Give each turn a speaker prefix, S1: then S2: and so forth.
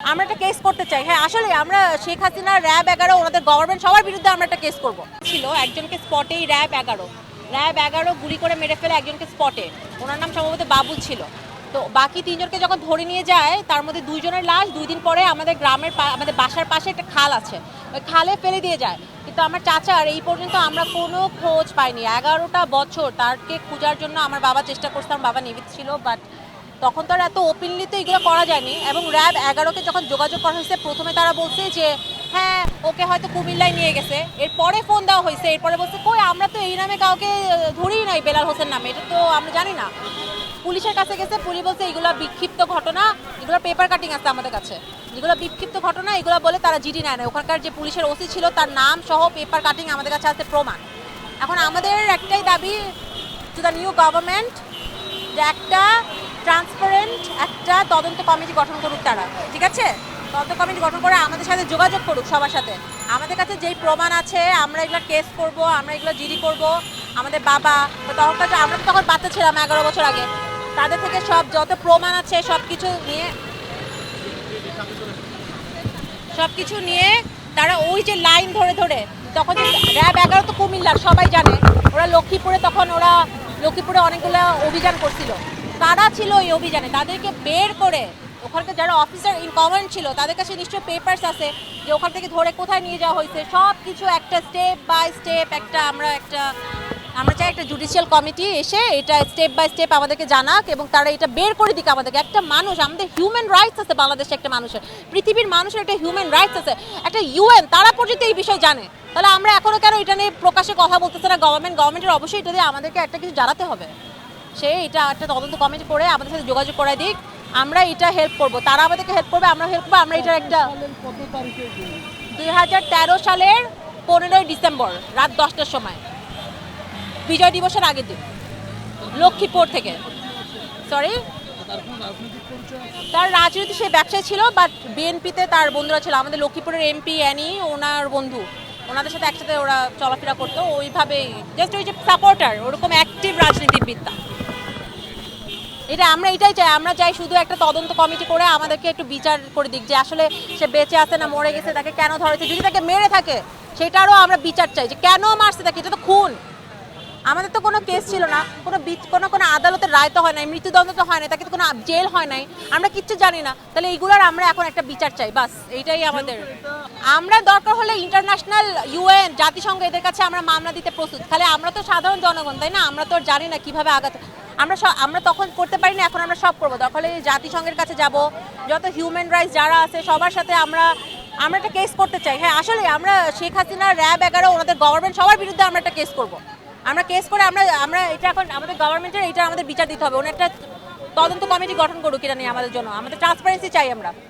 S1: আমরা একটা কেস করতে চাই। হ্যাঁ আসলে আমরা শেখ হাসিনা, র্যাব এগারো, ওনাদের গভর্নমেন্ট সবার বিরুদ্ধে আমরা একটা কেস করব। ছিল একজনকে স্পটেই র্যাব এগারো। র্যাব এগারো গুলি করে মেরে ফেলে একজনকে স্পটে ওনার নাম সম্ভবত বাবু ছিল। তো বাকি তিনজনকে যখন ধরে নিয়ে যায়, তার মধ্যে দুইজনের লাশ দুই দিন পরে আমাদের গ্রামের আমাদের বাসার পাশে একটা খাল আছে। ওই খালে ফেলে দিয়ে যায়। কিন্তু আমার চাচার এই পর্যন্ত আমরা কোনো খোঁজ পাইনি। এগারোটা বছর তারকে খোঁজার জন্য আমার বাবা চেষ্টা করছে বাবা নিবিত ছিল বাট তখন তো আর এত ওপেনলি তো এগুলো করা যায়নি। এবং র্যাব এগারোকে যখন যোগাযোগ করা হয়েছে, প্রথমে তারা বলছে যে হ্যাঁ ওকে হয়তো কুমিল্লায় নিয়ে গেছে। এরপরে ফোন দেওয়া হয়েছে। এরপরে বলছে, কই, আমরা তো এই নামে কাউকে ধরিই নাই বেলাল হোসেন নামে। এটা তো আমরা জানি না। পুলিশের কাছে গেছে, পুলিশ বলছে, এগুলো বিক্ষিপ্ত ঘটনা, এগুলো পেপার কাটিং আছে আমাদের কাছে। যেগুলো বিক্ষিপ্ত ঘটনা, এগুলো বলে তারা জিডি নেয় না। ওখানকার যে পুলিশের ওসি ছিল, তার নাম সহ পেপার কাটিং আমাদের কাছে আছে প্রমাণ। এখন আমাদের একটাই দাবি টু দ্য নিউ গভর্নমেন্ট যে একটা ট্রান্সপারেন্ট একটা তদন্ত কমিটি গঠন করুক তারা, ঠিক আছে? তদন্ত কমিটি গঠন করে আমাদের সাথে যোগাযোগ করুক সবার সাথে। আমাদের কাছে যেই প্রমাণ আছে, আমরা এগুলো কেস করব, আমরা এগুলো জিডি করব, আমাদের বাবা, তো আমরা তো তখন বাচ্চা ছিলাম এগারো বছর আগে। তাদের থেকে সব যত প্রমাণ আছে সব কিছু নিয়ে সব কিছু নিয়ে তারা ওই যে লাইন ধরে ধরে, তখন র্যাব এগারো তো কুমিল্লার, সবাই জানে। ওরা লক্ষ্মীপুরে তখন ওরা লক্ষ্মীপুরে অনেকগুলো অভিযান করছিল। তারা ছিল ওই অভিযানে? তাদেরকে বের করে ওখানকার যারা অফিসার ইন কমান্ড ছিল, তাদের কাছে নিশ্চয়ই পেপার্স আছে যে ওখান থেকে ধরে কোথায় নিয়ে যাওয়া হয়েছে। সব কিছু একটা স্টেপ বাই স্টেপ একটা আমরা একটা, আমরা চাই একটা জুডিশিয়াল কমিটি এসে এটা স্টেপ বাই স্টেপ আমাদেরকে জানাক এবং তারা এটা বের করে দিক আমাদেরকে। একটা মানুষ, আমাদের হিউম্যান রাইটস আছে বাংলাদেশে একটা মানুষের। পৃথিবীর মানুষের একটা হিউম্যান রাইটস আছে। একটা ইউএন তারা পর্যন্ত এই বিষয় জানে। তাহলে আমরা এখনও কেন এটা নিয়ে প্রকাশে কথা বলতেছে না? গভর্নমেন্ট গভর্নমেন্টের অবশ্যই এটা দিয়ে আমাদেরকে একটা কিছু জানাতে হবে। সে এটা একটা তদন্ত কমিটি করে আমাদের সাথে যোগাযোগ করায় দিক। আমরা এটা হেল্প করব। তারা আমাদেরকে হেল্প করবে, আমরা হেল্প করব, আমরা এটার একটা দুই হাজার তেরো সালের পনেরোই ডিসেম্বর, রাত দশটার সময়। বিজয় দিবসের আগের দিন, লক্ষ্মীপুর থেকে। সরি
S2: তার
S1: রাজনীতি সে ব্যবসায় ছিল বাট বিএনপিতে তার বন্ধুরা ছিল। আমাদের লক্ষ্মীপুরের এমপি অ্যানি ওনার বন্ধু। ওনাদের সাথে একসাথে ওরা চলাফেরা করতো। ওইভাবেই জাস্ট ওই যে সাপোর্টার ওরকম অ্যাক্টিভ রাজনীতিবিদ্যা এটা আমরা এটাই চাই, আমরা চাই শুধু একটা তদন্ত কমিটি করে আমাদেরকে একটু বিচার করে দিক যে আসলে সে বেঁচে আছে না মরে গেছে, তাকে কেন ধরেছে যদি তাকে মেরে থাকে, সেটারও আমরা বিচার চাই যে কেন মারছে তাকে, এটা তো খুন। আমাদের তো কোনো কেস ছিল না। কোনো কোনো কোনো আদালতের রায় তো হয় নাই, মৃত্যুদণ্ড তো হয় নাই, তাকে তো কোনো জেল হয় নাই। আমরা কিচ্ছু জানি না। তাহলে এইগুলোর আমরা এখন একটা বিচার চাই, বাস। এইটাই আমাদের। আমরা দরকার হলে ইন্টারন্যাশনাল ইউএন জাতিসংঘ এদের কাছে আমরা মামলা দিতে প্রস্তুত। তাহলে আমরা তো সাধারণ জনগণ, তাই না? আমরা তো জানি না কীভাবে আগাতে আমরা সব আমরা তখন করতে পারি না এখন আমরা সব করব। হলে জাতিসংঘের কাছে যাব। যত হিউম্যান রাইটস যারা আছে, সবার সাথে আমরা আমরা একটা কেস করতে চাই। হ্যাঁ আসলে আমরা শেখ হাসিনা র্যাব এগারো, ওনাদের গভর্নমেন্ট সবার বিরুদ্ধে আমরা একটা কেস করব। আমরা কেস করে আমরা আমরা এটা এখন আমাদের গভর্নমেন্টের এটা আমাদের বিচার দিতে হবে। ওনার একটা তদন্ত কমিটি গঠন করুক এটা নিয়ে আমাদের জন্য। আমাদের ট্রান্সপারেন্সি চাই আমরা।